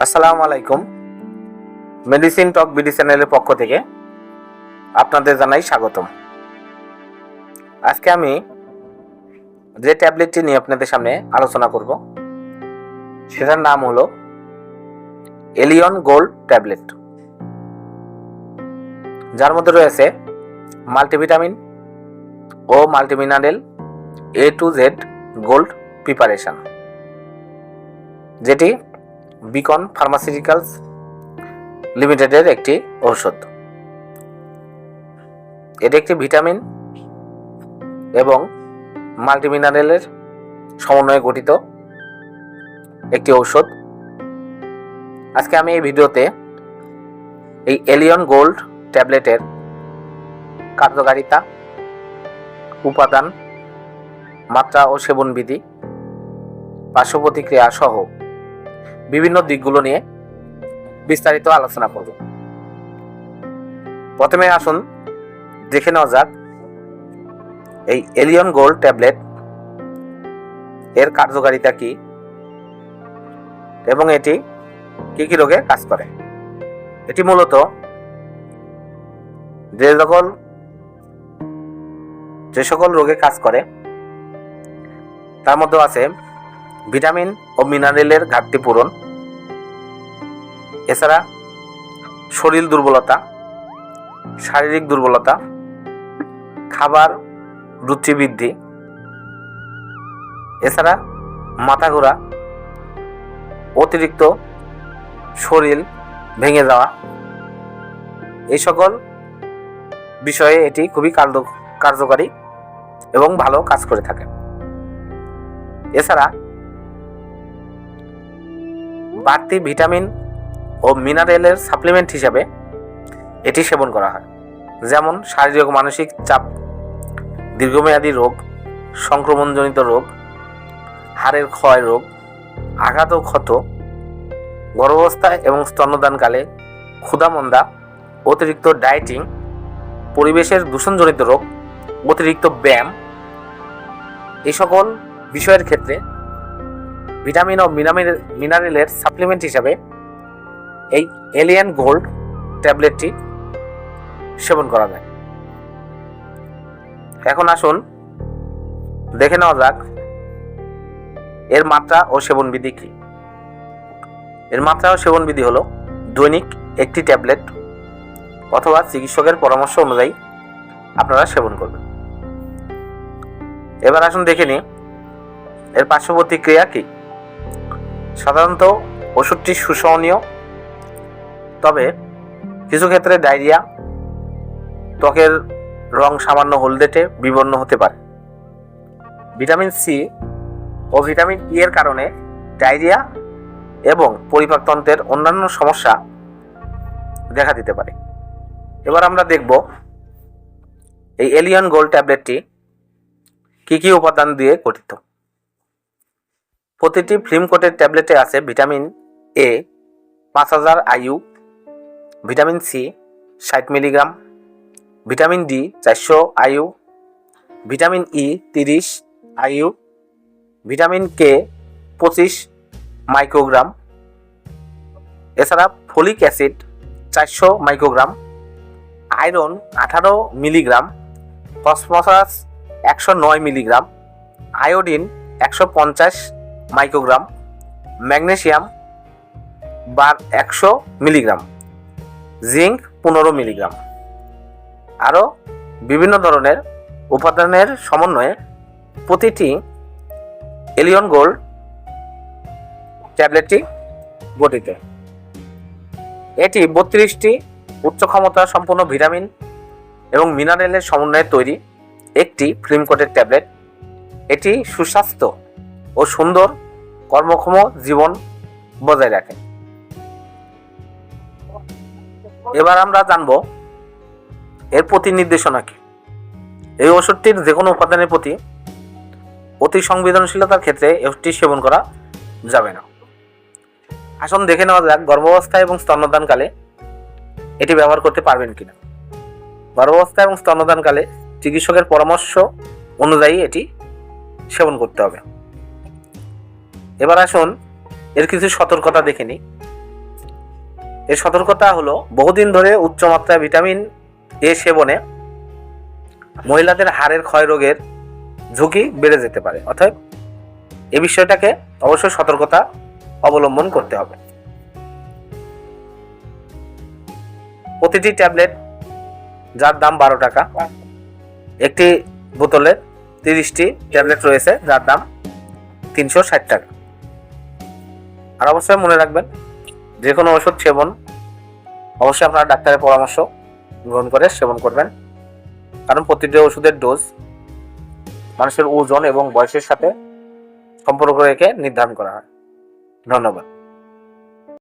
আসসালামু আলাইকুম। মেডিসিন টক বিডি চ্যানেলের পক্ষ থেকে আপনাদের জানাই স্বাগতম। আজকে আমি যে ট্যাবলেটটি নিয়ে আপনাদের সামনে আলোচনা করব, সেটার নাম হলো এলিয়ন গোল্ড ট্যাবলেট যার মধ্যে রয়েছে multivitamin O multimineral A to Z gold preparation যেটি বিকন ফার্মাসিউটিক্যালস লিমিটেডের একটি ঔষধ। এটি একটি ভিটামিন এবং মাল্টিমিনারেলের সমন্বয়ে গঠিত একটি ঔষধ। আজকে আমি এই ভিডিওতে এই এলিয়ন গোল্ড ট্যাবলেটের কার্যকারিতা, উপাদান, মাত্রা ও সেবনবিধি পার্শ্ব প্রতিক্রিয়া সহ বিভিন্ন দিকগুলো নিয়ে বিস্তারিত আলোচনা করব। প্রথমে আসুন, দেখে নেওয়া যাক, এই এলিয়ন গোল্ড ট্যাবলেট এর কার্যকারিতা কি এবং এটি কি কি রোগে কাজ করে? এটি মূলত যে সকল যে সকল রোগে কাজ করে, তার মধ্যে আছে ভিটামিন ও মিনারেলের ঘাটতি পূরণ। এছাড়া শরীর দুর্বলতা, শারীরিক দুর্বলতা, খাবার রুচি বৃদ্ধি, এছাড়া মাথা ঘোরা, অতিরিক্ত শরীর ভেঙে যাওয়া, এই সকল বিষয়ে এটি খুবই কার্য- কার্যকারী এবং ভালো কাজ করে থাকে। এছাড়া বাড়তি ভিটামিন ও মিনারেলের সাপ্লিমেন্ট হিসাবে এটি সেবন করা হয়, যেমন শারীরিক মানসিক চাপ, দীর্ঘমেয়াদী রোগ, সংক্রমণজনিত রোগ, হাড়ের ক্ষয় রোগ, আঘাত ও ক্ষত গর্ভাবস্থায় এবং স্তন্যদানকালে ক্ষুধামন্দা, অতিরিক্ত ডায়েটিং, পরিবেশের দূষণজনিত রোগ, অতিরিক্ত ব্যায়াম এই সকল বিষয়ের ক্ষেত্রে ভিটামিন ও মিনারেলের সাপ্লিমেন্ট হিসাবে এই এলিয়ান গোল্ড ট্যাবলেটটি সেবন করা যায়। এখন আসুন, দেখে নেওয়া যাক এর মাত্রা ও সেবনবিধি কি। এর মাত্রা ও সেবনবিধি হলো দৈনিক একটি ট্যাবলেট অথবা চিকিৎসকের পরামর্শ অনুযায়ী আপনারা সেবন করবেন। এবার আসুন দেখে নিই, এর পার্শ্ব প্রতিক্রিয়া কি? সাধারণত ওষুধটি সুসহনীয়, তবে কিছু ক্ষেত্রে ডায়রিয়া, ত্বকের রং সামান্য হলদেটে বিবর্ণ হতে পারে। ভিটামিন সি ও ভিটামিন ই এর কারণে ডায়রিয়া এবং পরিপাকতন্ত্রের অন্যান্য সমস্যা দেখা দিতে পারে। এবার আমরা দেখব এই এলিয়ন গোল্ড ট্যাবলেটটি কি কি উপাদান দিয়ে গঠিত। প্রতিটি ফিল্ম কোটের ট্যাবলেটে আছে ভিটামিন এ পাঁচ হাজার আইইউ, ভিটামিন সি ষাট মিলিগ্রাম, ভিটামিন ডি চারশো আইইউ, ভিটামিন ই তিরিশ আইইউ, ভিটামিন কে পঁচিশ মাইক্রোগ্রাম, এছাড়া ফলিক অ্যাসিড চারশো মাইক্রোগ্রাম, আয়রন আঠারো মিলিগ্রাম, ফসফরাস একশো নয় মিলিগ্রাম, আয়োডিন একশো পঞ্চাশ মাইক্রোগ্রাম ম্যাগনেসিয়াম বার একশো মিলিগ্রাম, জিঙ্ক পনেরো মিলিগ্রাম। আরও বিভিন্ন ধরনের উপাদানের সমন্বয়ে প্রতিটি এলিয়ন গোল্ড ট্যাবলেটটি গঠিত। এটি বত্রিশটি উচ্চ ক্ষমতা সম্পন্ন ভিটামিন এবং মিনারেলের সমন্বয়ে তৈরি একটি ফিল্ম ট্যাবলেট। এটি সুস্বাস্থ্য ও সুন্দর কর্মক্ষম জীবন বজায় রাখে। এবার আমরা জানব এর প্রতি নির্দেশনা কি? এই ওষুধটির যে কোনো উপাদানের প্রতি অতি সংবেদনশীলতার ক্ষেত্রে এটি সেবন করা যাবে না। আসুন দেখে নেওয়া যাক, গর্ভাবস্থা এবং স্তন্যদানকালে এটি ব্যবহার করতে পারবেন কিনা। গর্ভাবস্থা এবং স্তন্যদানকালে চিকিৎসকের পরামর্শ অনুযায়ী এটি সেবন করতে হবে। এবার আসুন, এর কিছু সতর্কতা দেখে নিই। এর সতর্কতা হলো, বহুদিন ধরে উচ্চমাত্রায় ভিটামিন এ সেবনে মহিলাদের হাড়ের ক্ষয় রোগের ঝুঁকি বেড়ে যেতে পারে। অর্থাৎ এই বিষয়টাকে অবশ্যই সতর্কতা অবলম্বন করতে হবে। প্রতিটি ট্যাবলেট যার দাম বারো টাকা, একটি বোতলে তিরিশটি ট্যাবলেট রয়েছে, যার দাম তিনশো ষাট টাকা। আর অবশ্যই মনে রাখবেন, যে কোনো ওষুধ সেবন, অবশ্যই আপনারা ডাক্তারের পরামর্শ গ্রহণ করে সেবন করবেন। কারণ প্রতিটি ওষুধের ডোজ মানুষের ওজন এবং বয়সের সাথে সম্পর্ক রেখে নির্ধারণ করা হয়। ধন্যবাদ।